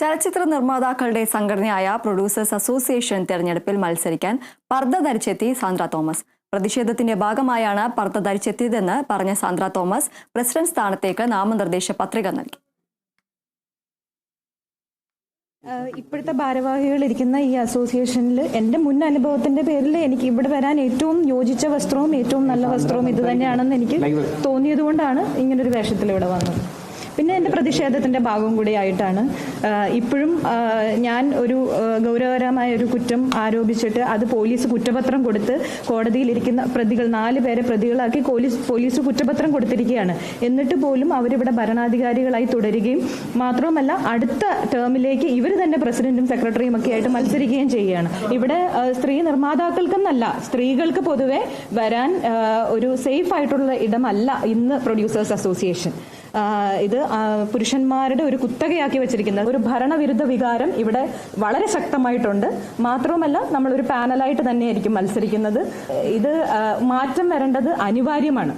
ചലച്ചിത്ര നിർമ്മാതാക്കളുടെ സംഘടനയായ producers association തെരഞ്ഞെടുപ്പിൽ മത്സരിക്കാൻ പർദ്ദ ധരിച്ചെത്തി സാന്ദ്ര തോമസ്. പ്രതിഷേധത്തിന്റെ ഭാഗമായാണ് പർദ്ദ ധരിച്ചെത്തിയതെന്ന് പറഞ്ഞ സാന്ദ്ര തോമസ് പ്രസിഡന്റ് സ്ഥാനത്തേക്ക് നാമനിർദ്ദേശ പത്രിക നൽകി. ഇപ്പോഴത്തെ ഭാരവാഹികൾ ഇരിക്കുന്ന ഈ അസോസിയേഷനിൽ എന്റെ മുൻ അനുഭവത്തിന്റെ പേരിൽ എനിക്ക് ഇവിടെ വരാൻ ഏറ്റവും യോജിച്ച വസ്ത്രവും ഏറ്റവും നല്ല വസ്ത്രവും ഇത് തന്നെയാണെന്ന് എനിക്ക് തോന്നിയതുകൊണ്ടാണ് ഇങ്ങനൊരു വേഷത്തിൽ ഇവിടെ വന്നത്. പിന്നെ എന്റെ പ്രതിഷേധത്തിന്റെ ഭാഗം കൂടിയായിട്ടാണ് ഇപ്പോഴും ഞാൻ ഒരു ഗൗരവകരമായ ഒരു കുറ്റം ആരോപിച്ചിട്ട് അത് പോലീസ് കുറ്റപത്രം കൊടുത്ത് കോടതിയിലിരിക്കുന്ന പ്രതികൾ നാല് പേരെ പ്രതികളാക്കി പോലീസ് പോലീസ് കുറ്റപത്രം കൊടുത്തിരിക്കുകയാണ്. എന്നിട്ട് പോലും അവരിവിടെ ഭരണാധികാരികളായി തുടരുകയും മാത്രവുമല്ല അടുത്ത ടേമിലേക്ക് ഇവർ തന്നെ പ്രസിഡന്റും സെക്രട്ടറിയും ഒക്കെ ആയിട്ട് മത്സരിക്കുകയും ചെയ്യുകയാണ്. ഇവിടെ സ്ത്രീ നിർമ്മാതാക്കൾക്കെന്നല്ല സ്ത്രീകൾക്ക് പൊതുവെ വരാൻ ഒരു സേഫ് ആയിട്ടുള്ള ഇടമല്ല ഇന്ന് പ്രൊഡ്യൂസേഴ്സ് അസോസിയേഷൻ ഇത് പുരുഷന്മാരുടെ ഒരു കുത്തകയാക്കി വെച്ചിരിക്കുന്നത്. ഒരു ഭരണവിരുദ്ധ വികാരം ഇവിടെ വളരെ ശക്തമായിട്ടുണ്ട്. മാത്രവുമല്ല നമ്മൾ ഒരു പാനലായിട്ട് തന്നെയായിരിക്കും മത്സരിക്കുന്നത്. ഇത് മാറ്റം വരേണ്ടത് അനിവാര്യമാണ്.